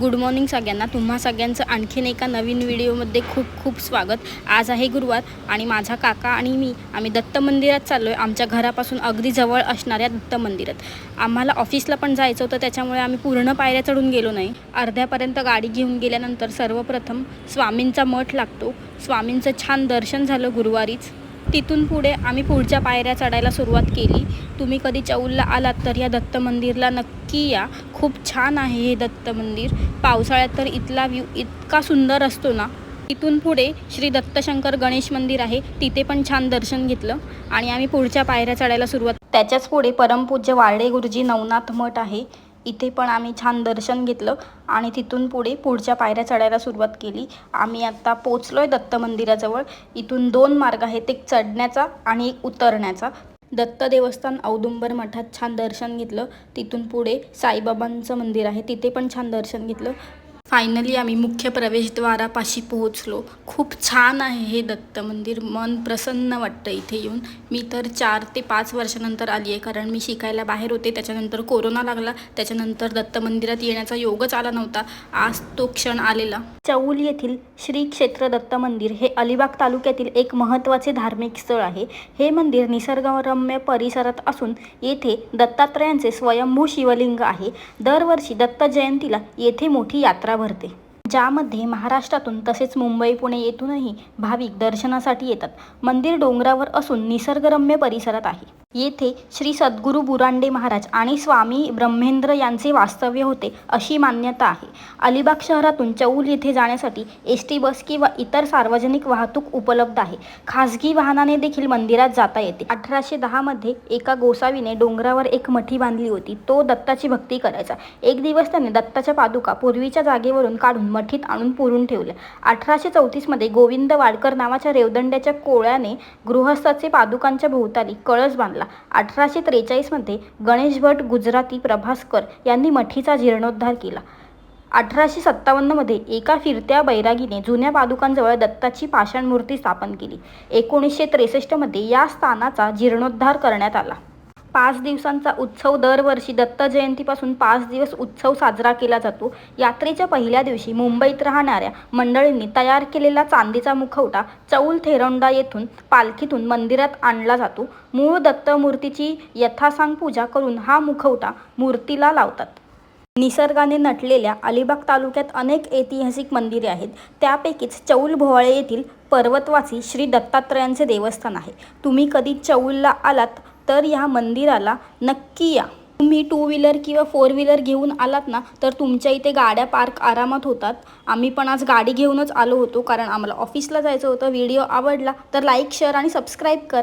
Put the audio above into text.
Good morning सगळ्यांना. तुम्हा सगळ्यांचं आणखीन एका नवीन व्हिडिओमध्ये खूप खूप स्वागत. आज आहे गुरुवार आणि माझा काका आणि मी आम्ही दत्त मंदिरात चाललो आहे आमच्या घरापासून अगदी जवळ असणाऱ्या दत्त मंदिरात. आम्हाला ऑफिसला पण जायचं होतं त्याच्यामुळे आम्ही पूर्ण पायऱ्या चढून गेलो नाही. अर्ध्यापर्यंत गाडी घेऊन गेल्यानंतर सर्वप्रथम स्वामींचा मठ लागतो. स्वामींचं छान दर्शन झालं गुरुवारीच. तिथून पुढे आम्ही पुढच्या पायऱ्या चढायला सुरुवात केली. तुम्ही कधी चौलला आलात तर या दत्त मंदिरला नक्की या. खूप छान आहे हे दत्त मंदिर. पावसाळ्यात तर इथला व्ह्यू इतका सुंदर असतो ना. तिथून पुढे श्री दत्तशंकर गणेश मंदिर आहे. तिथे पण छान दर्शन घेतलं आणि आम्ही पुढच्या पायऱ्या चढायला सुरुवात त्याच्याच पुढे परमपूज्य वारडे गुरुजी नवनाथ मठ आहे. इथे पण आम्ही छान दर्शन घेतलं आणि तिथून पुढे पुढच्या पायऱ्या चढायला सुरुवात केली. आम्ही आत्ता पोचलो आहे दत्त मंदिराजवळ. इथून दोन मार्ग आहेत एक चढण्याचा आणि एक उतरण्याचा. दत्त देवस्थान औदुंबर मठात छान दर्शन घेतलं. तिथून पुढे साईबाबांचं मंदिर आहे तिथे पण छान दर्शन घेतलं. फायनली आम्ही मुख्य प्रवेशद्वारापाशी पोहोचलो. खूप छान आहे हे दत्त मंदिर. मन प्रसन्न वाटतं इथे येऊन. मी तर चार ते पाच वर्षानंतर आली आहे. कारण मी शिकायला बाहेर होते. त्याच्यानंतर कोरोना लागला. त्याच्यानंतर दत्त मंदिरात येण्याचा योगच आला नव्हता. आज तो क्षण आलेला. चौल येथील श्री क्षेत्र दत्त मंदिर हे अलिबाग तालुक्यातील एक महत्त्वाचे धार्मिक स्थळ आहे. हे मंदिर निसर्गरम्य परिसरात असून येथे दत्तात्रयांचे स्वयंभू शिवलिंग आहे. दरवर्षी दत्त जयंतीला येथे मोठी यात्रा भरते ज्यामध्ये महाराष्ट्रातून तसेच मुंबई पुणे येथूनही भाविक दर्शनासाठी येतात. मंदिर डोंगरावर असून निसर्गरम्य परिसरात आहे. येथे श्री सद्गुरू बुरांडे महाराज आणि स्वामी ब्रह्मेंद्र यांचे वास्तव्य होते अशी मान्यता आहे. अलिबाग शहरातून चौल येथे जाण्यासाठी एस टी बस किंवा इतर सार्वजनिक वाहतूक उपलब्ध आहे. खासगी वाहनाने देखील मंदिरात जाता येते. अठराशे दहामध्ये एका गोसावीने डोंगरावर एक मठी बांधली होती. तो दत्ताची भक्ती करायचा. एक दिवस त्याने दत्ताच्या पादुका पूर्वीच्या जागेवरून काढून मठीत आणून पुरून ठेवल्या. अठराशे चौतीसमध्ये गोविंद वाडकर नावाच्या रेवदंड्याच्या कोळ्याने गृहस्थाचे पादुकांच्या भोवताली कळस बांधला. अठराशे त्रेचाळीसमध्ये गणेश भट गुजराती प्रभास्कर यांनी मठीचा जीर्णोद्धार केला. अठराशे सत्तावन्नमध्ये एका फिरत्या बैरागीने जुन्या पादुकांजवळ दत्ताची पाषाण मूर्ती स्थापन केली. एकोणीसशे त्रेसष्टमध्ये या स्थानाचा जीर्णोद्धार करण्यात आला. पाच दिवसांचा उत्सव दरवर्षी दत्त जयंतीपासून पाच दिवस उत्सव साजरा केला जातो. यात्रेच्या पहिल्या दिवशी मुंबईत राहणाऱ्या मंडळींनी तयार केलेला चांदीचा मुखवटा चौल थेरंडा येथून पालखीतून मंदिरात आणला जातो. मूळ दत्त मूर्तीची यथासांग पूजा करून हा मुखवटा मूर्तीला लावतात. निसर्गाने नटलेल्या अलिबाग तालुक्यात अनेक ऐतिहासिक मंदिरे आहेत. त्यापैकीच चौल भोवाळे येथील पर्वतवासी श्री दत्तात्रयांचे देवस्थान आहे. तुम्ही कधी चौलला आलात? तर या मंदिराला नक्की या. तुम्ही टू व्हीलर किंवा फोर व्हीलर घेऊन आलात ना तर तुमच्या इथे गाड्या पार्क आरामात होतात. आम्ही पण आज गाडी घेऊनच आलो होतो कारण आम्हाला ऑफिसला जायचं होतं व्हिडिओ आवडला तर लाईक शेअर आणि सबस्क्राईब करा.